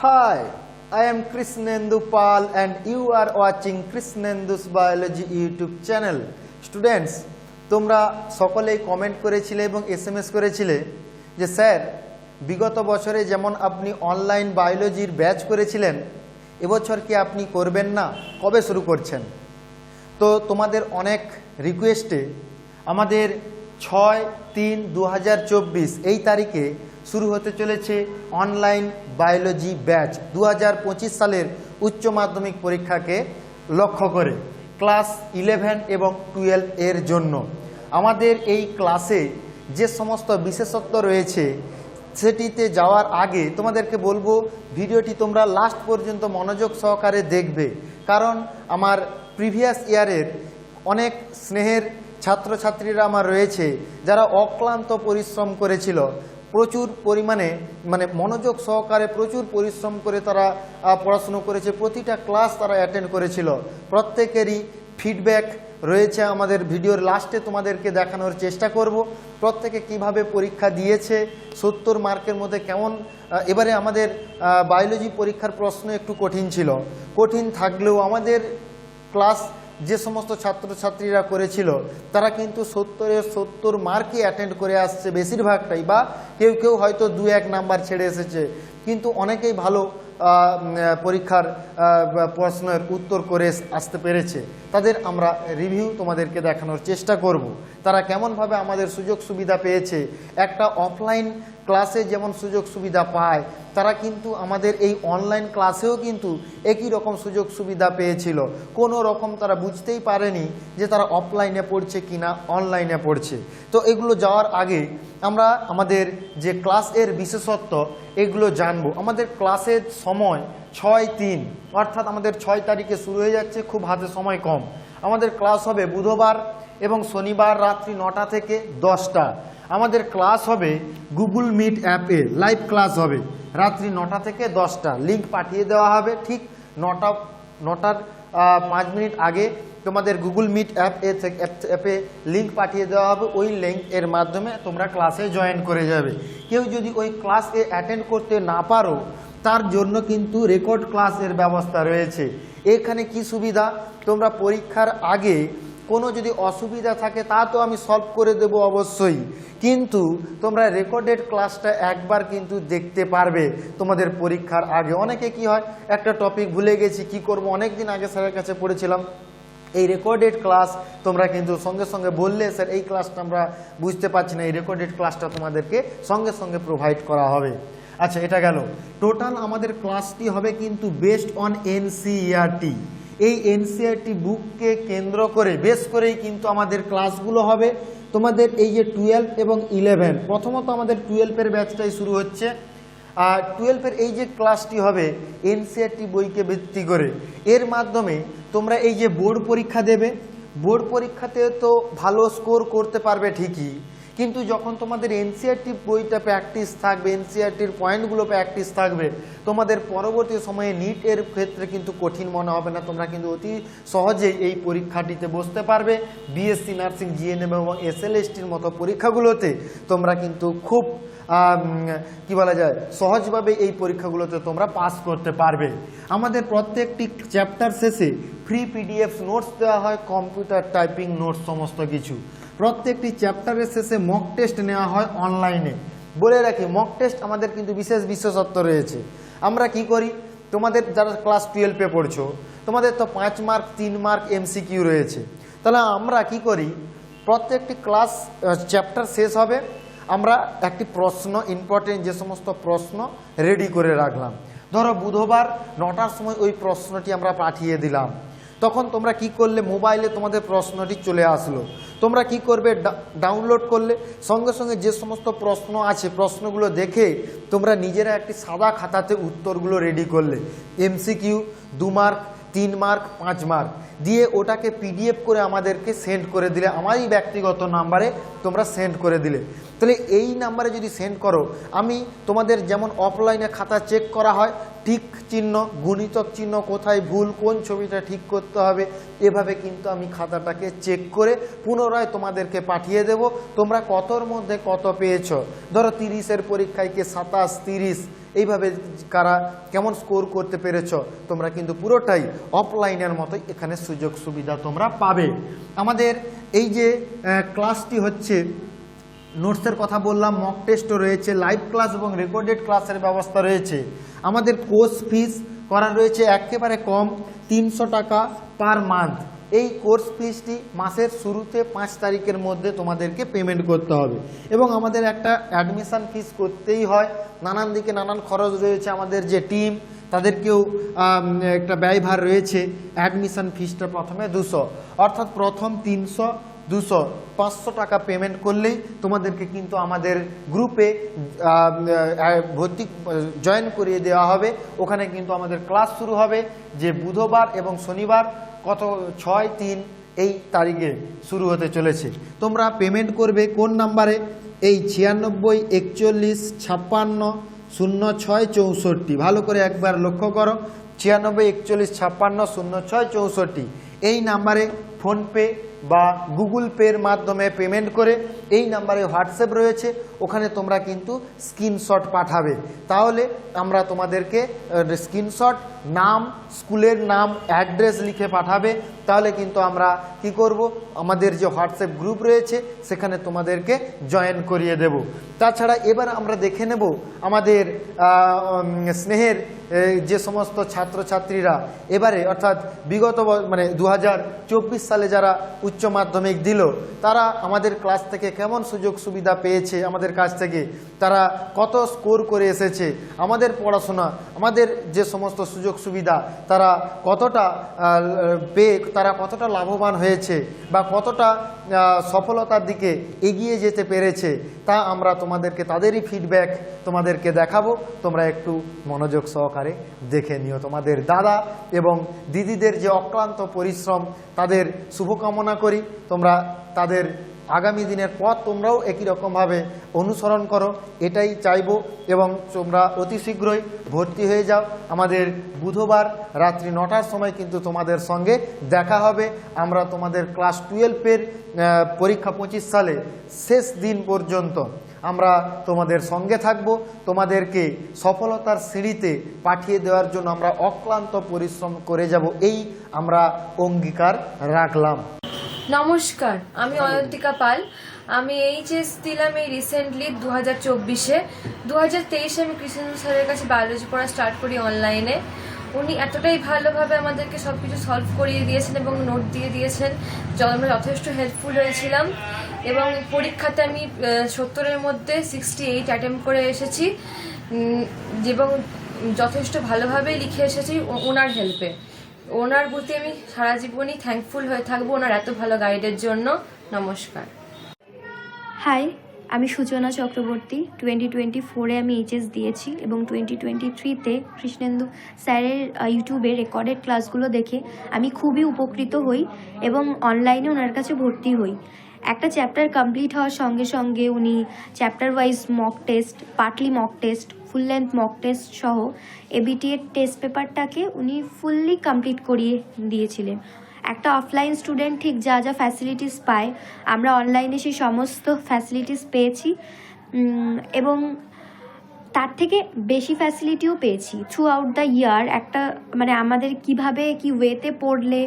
Hi, I am Krishnendu Pal and you are watching Krishnendu's Biology YouTube channel. Students, তোমরা সকলেই comment করেছিলে এবং SMS করেছিলে যে স্যার বিগত বছরে যেমন আপনি অনলাইন বায়োলজির ব্যাচ করেছিলেন এবছর কি আপনি করবেন না কবে শুরু করছেন তো তোমাদের অনেক রিকোয়েস্টে আমাদের ছয় তিন দু এই তারিখে শুরু হতে চলেছে অনলাইন বায়োলজি ব্যাচ। দু হাজার পঁচিশ সালের উচ্চ মাধ্যমিক পরীক্ষাকে লক্ষ্য করে ক্লাস ইলেভেন এবং টুয়েলভ এর জন্য। আমাদের এই ক্লাসে যে সমস্ত বিশেষত্ব রয়েছে, সেটিতে যাওয়ার আগে তোমাদেরকে বলব, ভিডিওটি তোমরা লাস্ট পর্যন্ত মনোযোগ সহকারে দেখবে। কারণ আমার প্রিভিয়াস ইয়ারের অনেক স্নেহের ছাত্রছাত্রীরা আমার রয়েছে, যারা অক্লান্ত পরিশ্রম করেছিল। প্রচুর পরিমাণে মানে মনোযোগ সহকারে প্রচুর পরিশ্রম করে তারা পড়াশুনো করেছে। প্রতিটা ক্লাস তারা অ্যাটেন্ড করেছিল। প্রত্যেকেরই ফিডব্যাক রয়েছে আমাদের ভিডিওর লাস্টে তোমাদেরকে দেখানোর চেষ্টা করব। প্রত্যেকে কীভাবে পরীক্ষা দিয়েছে, সত্তর মার্কের মধ্যে কেমন এবারে আমাদের বায়োলজি পরীক্ষার প্রশ্ন একটু কঠিন ছিল। কঠিন থাকলেও আমাদের ক্লাস যে সমস্ত ছাত্রছাত্রীরা করেছিল, তারা কিন্তু সত্তরের সত্তর মার্কই অ্যাটেন্ড করে আসছে বেশিরভাগটাই, বা কেউ কেউ হয়তো দু এক নাম্বার ছেড়ে এসেছে। কিন্তু অনেকেই ভালো পরীক্ষার প্রশ্নের উত্তর করে আসতে পেরেছে। তাদের আমরা রিভিউ তোমাদেরকে দেখানোর চেষ্টা করব। তারা কেমনভাবে আমাদের সুযোগ সুবিধা পেয়েছে। একটা অফলাইন ক্লাসে যেমন সুযোগ সুবিধা পায়, তারা কিন্তু আমাদের এই অনলাইন ক্লাসেও কিন্তু একই রকম সুযোগ সুবিধা পেয়েছিল। কোনো রকম তারা বুঝতেই পারেনি যে তারা অফলাইনে পড়ছে কিনা অনলাইনে পড়ছে। তো এগুলো যাওয়ার আগে আমরা আমাদের যে ক্লাস এর বিশেষত্ব, এগুলো জানব। আমাদের ক্লাসের সময় ছয় তিন, অর্থাৎ আমাদের ছয় তারিখে শুরু হয়ে যাচ্ছে, খুব হাতে সময় কম। আমাদের ক্লাস হবে বুধবার এবং শনিবার রাত্রি নটা থেকে দশটা। আমাদের ক্লাস হবে গুগল মিট অ্যাপে, লাইভ ক্লাস হবে রাত্রি নটা থেকে দশটা। লিঙ্ক পাঠিয়ে দেওয়া হবে ঠিক নটা, নটার পাঁচ মিনিট আগে। তোমাদের গুগল মিট অ্যাপ এ অ্যাপে লিঙ্ক পাঠিয়ে দেওয়া হবে। ওই লিঙ্ক এর মাধ্যমে তোমরা ক্লাসে জয়েন করে যাবে। কেউ যদি ওই ক্লাসে অ্যাটেন্ড করতে না পারো, তার জন্য কিন্তু রেকর্ড ক্লাসের ব্যবস্থা রয়েছে। এখানে কি সুবিধা? তোমরা পরীক্ষার আগে কোনো যদি অসুবিধা থাকে, তা তো আমি সলভ করে দেব অবশ্যই। কিন্তু তোমরা রেকর্ডেড ক্লাসটা একবার কিন্তু দেখতে পারবে তোমাদের পরীক্ষার আগে। অনেকে কি হয়, একটা টপিক ভুলে গেছি, কি করব? অনেক দিন আগে স্যারের কাছে পড়েছিলাম। এই রেকর্ডেড ক্লাস তোমরা কিন্তু সঙ্গে সঙ্গে বললে, স্যার, এই ক্লাসটা আমরা বুঝতে পারছি না, এই রেকর্ডেড ক্লাসটা তোমাদেরকে সঙ্গে সঙ্গে প্রোভাইড করা হবে। আচ্ছা এটা গেল। টোটাল আমাদের ক্লাসটি হবে কিন্তু বেস্ট অন এনসিইআরটি এই এনসিআরটি বুককে কেন্দ্র করে বেশ করেই কিন্তু আমাদের ক্লাসগুলো হবে। তোমাদের এই যে টুয়েলভ এবং ইলেভেন প্রথমত আমাদের টুয়েলভের ব্যাচটাই শুরু হচ্ছে। আর টুয়েলভের এই যে ক্লাসটি হবে এনসিআরটি বইকে ভিত্তি করে, এর মাধ্যমে তোমরা এই যে বোর্ড পরীক্ষা দেবে, বোর্ড পরীক্ষাতে তো ভালো স্কোর করতে পারবে ঠিকই, কিন্তু যখন তোমাদের এনসিআরটি বইটা প্র্যাকটিস থাকবে এনসিআরটির পয়েন্টগুলো প্র্যাকটিস থাকবে, তোমাদের পরবর্তী সময়ে নিট এর ক্ষেত্রে কিন্তু কঠিন মনে হবে না, তোমরা কিন্তু অতি সহজেই এই পরীক্ষাটিতে বসতে পারবে বিএসসি নার্সিং জিএনএম এবং এসএলএসটির মতো পরীক্ষাগুলোতে তোমরা কিন্তু খুব কি বলা যায়, সহজভাবে এই পরীক্ষাগুলোতে তোমরা পাস করতে পারবে। আমাদের প্রত্যেকটি চ্যাপ্টার শেষে ফ্রি পিডিএফ নোটস দেওয়া হয় কম্পিউটার টাইপিং নোটস সমস্ত কিছু। প্রত্যেকটি চ্যাপ্টারের শেষে মক টেস্ট নেওয়া হয় অনলাইনে বলে রাখি মক টেস্ট আমাদের কিন্তু বিশেষ বিশেষত্ব রয়েছে। আমরা কি করি? তোমাদের যারা ক্লাস টুয়েলভে পড়ছো, তোমাদের তো পাঁচ মার্ক তিন মার্ক এমসিকিউ রয়েছে। তাহলে আমরা কি করি? প্রত্যেকটি ক্লাস চ্যাপ্টার শেষ হবে। আমরা একটি প্রশ্ন ইম্পর্টেন্ট যে সমস্ত প্রশ্ন রেডি করে রাখলাম। ধরো বুধবার নটার সময় ওই প্রশ্নটি আমরা পাঠিয়ে দিলাম। তখন তোমরা কি করলে? মোবাইলে তোমাদের প্রশ্নটি চলে আসলো। তোমরা কি করবে? ডাউনলোড করলে। সঙ্গে সঙ্গে যে সমস্ত প্রশ্ন আছে, প্রশ্নগুলো দেখে তোমরা নিজেরা একটি সাদা খাতাতে উত্তরগুলো রেডি করলে। এমসিকিউ দু মার্ক তিন মার্ক, পাঁচ মার্ক। দিয়ে ওটাকে পিডিএফ করে আমাদেরকে সেন্ড করে দিলে, আমারই ব্যক্তিগত নাম্বারে তোমরা সেন্ড করে দিলে। তাহলে এই নাম্বারে যদি সেন্ড করো, আমি তোমাদের যেমন অফলাইনে খাতা চেক করা হয় টিক চিহ্ন, গুণিতক চিহ্ন, কোথায় ভুল, কোন ছবিটা ঠিক করতে হবে, এভাবে কিন্তু আমি খাতাটাকে চেক করে পুনরায় তোমাদেরকে পাঠিয়ে দেব। তোমরা কতর মধ্যে কত পেয়েছ? ধরো তিরিশের পরীক্ষায় কে সাতাশ, তিরিশ, এইভাবে কারা কেমন স্কোর করতে পেরেছ? তোমরা কিন্তু পুরোটাই অফলাইনের মতো এখানে সুযোগ সুবিধা তোমরা পাবে। আমাদের এই যে ক্লাসটি হচ্ছে নোটসের কথা বললাম মক টেস্টও রয়েছে লাইভ ক্লাস এবং রেকর্ডেড ক্লাসের ব্যবস্থা রয়েছে। আমাদের কোর্স ফিস করা রয়েছে একেবারে কম, তিনশো টাকা পার মান্থ এই কোর্স ফিসটি মাসের শুরুতে পাঁচ তারিখের মধ্যে তোমাদেরকে পেমেন্ট করতে হবে। এবং আমাদের একটা অ্যাডমিশান ফিস করতেই হয়। নানান দিকে নানান খরচ রয়েছে আমাদের যে টিম তাদেরকেও একটা ব্যয়ভার রয়েছে। অ্যাডমিশন ফিসটা প্রথমে দুশো। অর্থাৎ প্রথম তিনশো দুশো, পাঁচশো টাকা পেমেন্ট করলেই তোমাদেরকে কিন্তু আমাদের গ্রুপে ভর্তি জয়েন করিয়ে দেওয়া হবে। ওখানে কিন্তু আমাদের ক্লাস শুরু হবে যে বুধবার এবং শনিবার কত, ছয়, তিন এই তারিখে শুরু হতে চলেছে। তোমরা পেমেন্ট করবে কোন নাম্বারে এই ছিয়ানব্বই, একচল্লিশ, ছাপ্পান্ন, শূন্য ছয়, চৌষট্টি। ভালো করে একবার লক্ষ্য করো। ছিয়ানব্বই, একচল্লিশ, ছাপ্পান্ন, শূন্য ছয়, চৌষট্টি। এই নাম্বারে ফোনপে বা গুগল পের মাধ্যমে পেমেন্ট করে এই নাম্বারে হোয়াটসঅ্যাপ রয়েছে, ওখানে তোমরা কিন্তু স্ক্রিনশট পাঠাবে। তাহলে আমরা তোমাদেরকে স্ক্রিনশট, নাম, স্কুলের নাম, অ্যাড্রেস লিখে পাঠাবে। তাহলে কিন্তু আমরা কি করব? আমাদের যে হোয়াটসঅ্যাপ গ্রুপ রয়েছে, সেখানে তোমাদেরকে জয়েন করিয়ে দেব। তাছাড়া এবার আমরা দেখে নেব আমাদের স্নেহের যে সমস্ত ছাত্রছাত্রীরা, এবারে অর্থাৎ বিগত মানে দু হাজার চব্বিশ সালে যারা উচ্চ মাধ্যমিক দিল। তারা আমাদের ক্লাস থেকে কেমন সুযোগ সুবিধা পেয়েছে আমাদের কাছ থেকে? তারা কত স্কোর করে এসেছে? আমাদের পড়াশোনা, আমাদের যে সমস্ত সুযোগ সুবিধা, তারা কতটা পেয়ে তারা কতটা লাভবান হয়েছে বা কতটা সফলতার দিকে এগিয়ে যেতে পেরেছে, তা আমরা তোমাদেরকে, তাদেরই ফিডব্যাক তোমাদেরকে দেখাবো। তোমরা একটু মনোযোগ সহকারে দেখে নিও। তোমাদের দাদা এবং দিদিদের যে অক্লান্ত পরিশ্রম, তাদের শুভকামনা করি, তোমরা তাদের আগামী দিনের পথ তোমরাও একই রকমভাবে অনুসরণ করো, এটাই চাইব এবং তোমরা অতি শীঘ্রই ভর্তি হয়ে যাও। আমাদের বুধবার রাত্রি নটার সময় কিন্তু তোমাদের সঙ্গে দেখা হবে। আমরা তোমাদের ক্লাস টুয়েলভের পরীক্ষা পঁচিশ সালে শেষ দিন পর্যন্ত আমরা তোমাদের সঙ্গে থাকব। তোমাদেরকে সফলতার সিঁড়িতে পাঠিয়ে দেওয়ার জন্য আমরা অক্লান্ত পরিশ্রম করে যাব, এই আমরা অঙ্গীকার রাখলাম। নমস্কার, আমি অয়ন্তিকা পাল। আমি এইচএস দিলাম এই রিসেন্টলি দু হাজার চব্বিশে। দু হাজার তেইশে আমি কৃষ্ণ স্যারের কাছে বায়োলজি পড়া স্টার্ট করি অনলাইনে উনি এতটাই ভালোভাবে আমাদেরকে সব কিছু সলভ করিয়ে দিয়েছেন এবং নোট দিয়ে দিয়েছেন আমরা যথেষ্ট হেল্পফুল হয়েছিলাম। এবং পরীক্ষাতে আমি সত্তরের মধ্যে সিক্সটি এইট অ্যাটেম্প করে এসেছি। এবং যথেষ্ট ভালোভাবেই লিখে এসেছি ওনার হেল্পে ওনার প্রতি আমি সারা জীবনই থ্যাঙ্কফুল হয়ে থাকব ওনার এত ভালো গাইডের জন্য। নমস্কার। হাই আমি সূচনা চক্রবর্তী। টোয়েন্টি টোয়েন্টি ফোরে আমি এইচএস দিয়েছি এবং টোয়েন্টি টোয়েন্টি থ্রিতে কৃষ্ণেন্দু স্যারের ইউটিউবে রেকর্ডেড ক্লাসগুলো দেখে আমি খুবই উপকৃত হই এবং অনলাইনে ওনার কাছে ভর্তি হই। একটা চ্যাপ্টার কমপ্লিট হওয়ার সঙ্গে সঙ্গে উনি chapter wise mock test partly mock test full length mock test সহ এবিটিএর টেস্ট পেপারটাকে উনি ফুললি কমপ্লিট করিয়ে দিয়েছিলেন। একটা অফলাইন স্টুডেন্ট ঠিক যা যা ফ্যাসিলিটিস পায়, আমরা অনলাইনে সেই সমস্ত ফ্যাসিলিটিস পেয়েছি। এবং তার থেকে বেশি ফ্যাসিলিটিও পেয়েছি থ্রু আউট দ্য ইয়ার একটা মানে আমাদের কীভাবে, কি ওয়েতে পড়লে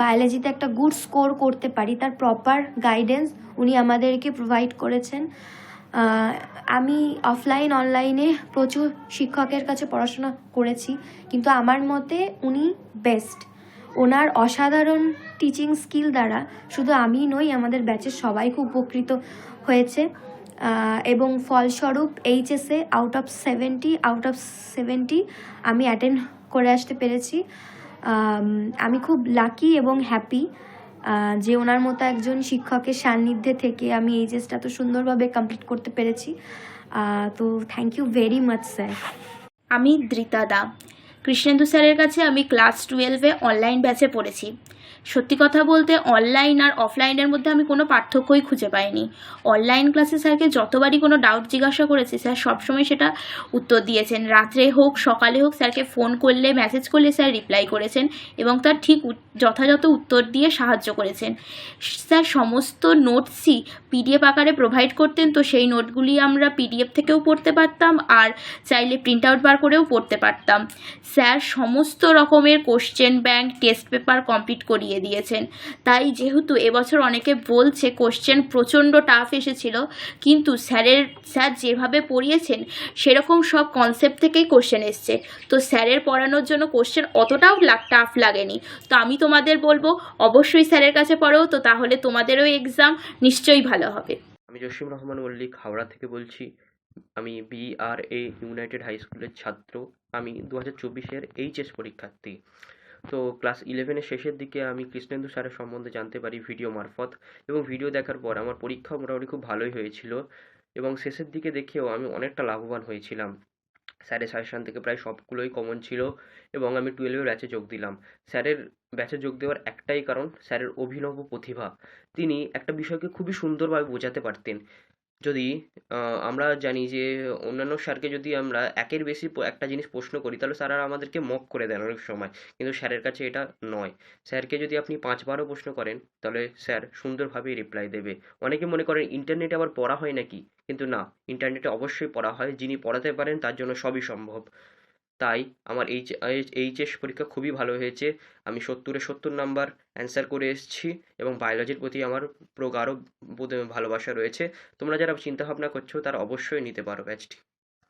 বায়োলজিতে একটা গুড স্কোর করতে পারি, তার প্রপার গাইডেন্স উনি আমাদেরকে প্রোভাইড করেছেন। আমি অফলাইন অনলাইনে প্রচুর শিক্ষকের কাছে পড়াশোনা করেছি, কিন্তু আমার মতে উনি বেস্ট ওনার অসাধারণ টিচিং স্কিল দ্বারা শুধু আমি নই, আমাদের ব্যাচের সবাই খুব উপকৃত হয়েছে। এবং ফলস্বরূপ এইচএসে out of seventy out of seventy আমি অ্যাটেন্ড করে আসতে পেরেছি। আমি খুব লাকি এবং হ্যাপি যে ওনার মতো একজন শিক্ষকের সান্নিধ্যে থেকে আমি এইচএসটা এত সুন্দরভাবে কমপ্লিট করতে পেরেছি। তো thank you very much sir আমি দৃতা দা। কৃষ্ণেন্দু স্যারের কাছে আমি ক্লাস টুয়েলভে অনলাইন ব্যাচে পড়েছি। সত্যি কথা বলতে অনলাইন আর অফলাইনের মধ্যে আমি কোনো পার্থক্যই খুঁজে পাইনি। অনলাইন ক্লাসে স্যারকে যতবারই কোনো ডাউট জিজ্ঞাসা করেছি, স্যার সবসময় সেটা উত্তর দিয়েছেন। রাত্রে হোক, সকালে হোক, স্যারকে ফোন করলে মেসেজ করলে স্যার রিপ্লাই করেছেন এবং তার ঠিক যথাযথ উত্তর দিয়ে সাহায্য করেছেন। স্যার সমস্ত নোটসই পিডিএফ আকারে প্রোভাইড করতেন তো সেই নোটগুলি আমরা পিডিএফ থেকেও পড়তে পারতাম আর চাইলে প্রিন্ট আউট বার করেও পড়তে পারতাম। স্যার সমস্ত রকমের question bank test paper complete করিয়ে দিয়েছেন। তাই যেহেতু এবছর অনেকে বলছে কোশ্চেন প্রচণ্ড টাফ এসেছিল, কিন্তু স্যারের, স্যার যেভাবে পড়িয়েছেন, সেরকম সব কনসেপ্ট থেকেই কোশ্চেন এসছে। তো স্যারের পড়ানোর জন্য কোশ্চেন অতটাও টাফ লাগেনি। তো আমি তোমাদের বলব, অবশ্যই স্যারের কাছে পড়ো, তো তাহলে তোমাদেরও এক্সাম নিশ্চয়ই ভালো হবে। আমি জসিম রহমান মল্লিক, হাওড়া থেকে বলছি। আমি বিআরএ ইউনাইটেড হাই স্কুলের ছাত্র। আমি দু হাজার চব্বিশের এইচএস পরীক্ষার্থী। তো ক্লাস ইলেভেনের শেষের দিকে আমি কৃষ্ণেন্দু স্যারের সম্বন্ধে জানতে পারি ভিডিও মারফত এবং ভিডিও দেখার পর আমার পরীক্ষা মোটামুটি খুব ভালোই হয়েছিল এবং শেষের দিকে দেখেও আমি অনেকটা লাভবান হয়েছিলাম। স্যারের সাজেশান থেকে প্রায় সবগুলোই কমন ছিল এবং আমি টুয়েলভের ব্যাচে যোগ দিলাম। স্যারের ব্যাচে যোগ দেওয়ার একটাই কারণ স্যারের অভিনব প্রতিভা। তিনি একটা বিষয়কে খুবই সুন্দরভাবে বোঝাতে পারতেন। যদি আমরা জানি যে অন্যান্য স্যারকে যদি আমরা একের বেশি একটা জিনিস প্রশ্ন করি, তাহলে স্যার আমাদেরকে মক করে দেন অনেক সময়। কিন্তু স্যারের কাছে এটা নয়। স্যারকে যদি আপনি পাঁচবারও প্রশ্ন করেন, তাহলে স্যার সুন্দরভাবেই রিপ্লাই দেবে। অনেকে মনে করেন ইন্টারনেটে আবার পড়া হয় নাকি? কিন্তু না ইন্টারনেটে অবশ্যই পড়া হয়। যিনি পড়াতে পারেন, তার জন্য সবই সম্ভব। তাই আমার এইচ এইচএস পরীক্ষা খুবই ভালো হয়েছে। আমি সত্তরে সত্তর নাম্বার অ্যান্সার করে এসেছি এবং বায়োলজির প্রতি আমার প্রগাঢ় ভালোবাসা রয়েছে। তোমরা যারা চিন্তাভাবনা করছ তারা অবশ্যই নিতে পারো ব্যাচটি